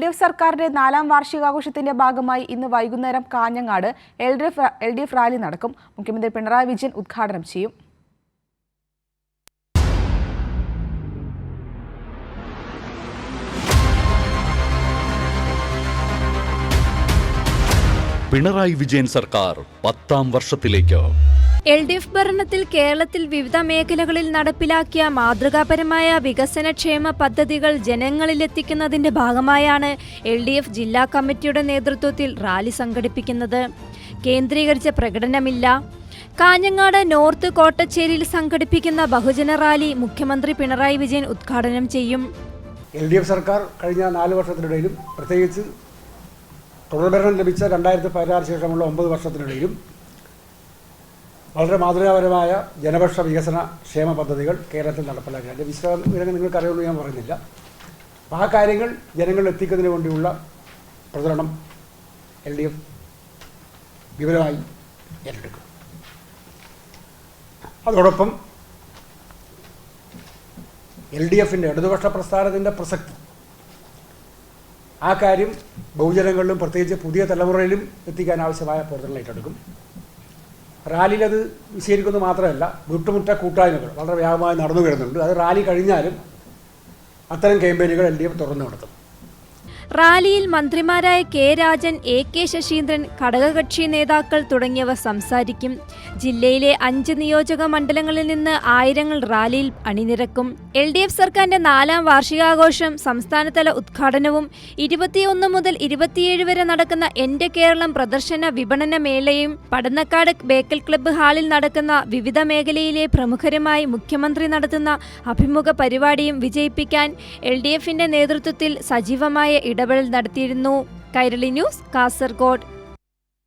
D F സർക്കാരിന്റെ നാലാം വാർഷികാഘോഷത്തിന്റെ ഭാഗമായി ഇന്ന് വൈകുന്നേരം Kanhangad L D F L D F rally നടക്കും. മുഖ്യമന്ത്രി പിണറായി വിജയൻ ഉദ്ഘാടനം ചെയ്യും. പിണറായി വിജയൻ സർക്കാർ പത്താം വർഷത്തിലേക്ക്. എൽ ഡി എഫ് ഭരണത്തിൽ കേരളത്തിൽ വിവിധ മേഖലകളിൽ നടപ്പിലാക്കിയ മാതൃകാപരമായ വികസനക്ഷേമ പദ്ധതികൾ ജനങ്ങളിലെത്തിക്കുന്നതിന്റെ ഭാഗമായാണ് എൽ ഡി എഫ് ജില്ലാ കമ്മിറ്റിയുടെ നേതൃത്വത്തിൽ റാലി സംഘടിപ്പിക്കുന്നത്. കേന്ദ്രീകരിച്ച പ്രകടനമില്ല. കാഞ്ഞങ്ങാട് നോർത്ത് കോട്ടച്ചേരിയിൽ സംഘടിപ്പിക്കുന്ന ബഹുജന റാലി മുഖ്യമന്ത്രി പിണറായി വിജയൻ ഉദ്ഘാടനം ചെയ്യും. എൽ ഡി എഫ് സർക്കാർ കഴിഞ്ഞ നാല് വർഷത്തിനിടയിലും പ്രത്യേകിച്ച് തുടർഭരണം ലഭിച്ച രണ്ടായിരത്തി പതിനാറ് ശേഷമുള്ള ഒമ്പത് വർഷത്തിനിടയിലും വളരെ മാതൃകാപരമായ ജനപക്ഷ വികസന ക്ഷേമ പദ്ധതികൾ കേരളത്തിൽ നടപ്പിലാക്കി. അതിന്റെ വിശദവിവരങ്ങൾ നിങ്ങൾക്ക് അറിയുമെന്ന് ഞാൻ പറയുന്നില്ല. ആ കാര്യങ്ങൾ ജനങ്ങളിൽ എത്തിക്കുന്നതിന് വേണ്ടിയുള്ള പ്രചരണം എൽ ഡി എഫ് വിപുലമായി ഏറ്റെടുക്കും. അതോടൊപ്പം എൽ ഡി എഫിന്റെ ഇടതുപക്ഷ പ്രസ്ഥാനത്തിന്റെ പ്രസക്തി. ആ കാര്യം ബഹുജനങ്ങളിലും പ്രത്യേകിച്ച് പുതിയ തലമുറയിലും എത്തിക്കാൻ ആവശ്യമായ പ്രവർത്തനങ്ങൾ ഏറ്റെടുക്കും. റാലിയിൽ അത് വിശീകരിക്കുന്നത് മാത്രമല്ല വിട്ടുമുറ്റ കൂട്ടായ്മകൾ വളരെ വ്യാപകമായി നടന്നു വരുന്നുണ്ട്. അത് റാലി കഴിഞ്ഞാലും അത്തരം ക്യാമ്പയിനുകൾ എൽ ഡി എഫ് തുറന്നു നടത്തും. റാലിയിൽ മന്ത്രിമാരായ K Rajan A K Saseendran ഘടകകക്ഷി നേതാക്കൾ തുടങ്ങിയവർ സംസാരിക്കും. ജില്ലയിലെ അഞ്ച് നിയോജക മണ്ഡലങ്ങളിൽ നിന്ന് ആയിരങ്ങൾ റാലിയിൽ അണിനിരക്കും. എൽ ഡി എഫ് സർക്കാരിന്റെ നാലാം വാർഷികാഘോഷം സംസ്ഥാനതല ഉദ്ഘാടനവും ഇരുപത്തിയൊന്ന് മുതൽ ഇരുപത്തിയേഴ് വരെ നടക്കുന്ന എന്റെ കേരളം പ്രദർശന വിപണന മേളയും പടന്നക്കാട് ബേക്കൽ ക്ലബ്ബ് ഹാളിൽ നടക്കുന്ന വിവിധ മേഖലയിലെ പ്രമുഖരുമായി മുഖ്യമന്ത്രി നടത്തുന്ന അഭിമുഖ പരിപാടിയും വിജയിപ്പിക്കാൻ എൽ ഡി എഫിന്റെ നേതൃത്വത്തിൽ സജീവമായ ഇടപെടൽ നടത്തിയിരുന്നു. കൈരളി ന്യൂസ് കാസർഗോഡ്.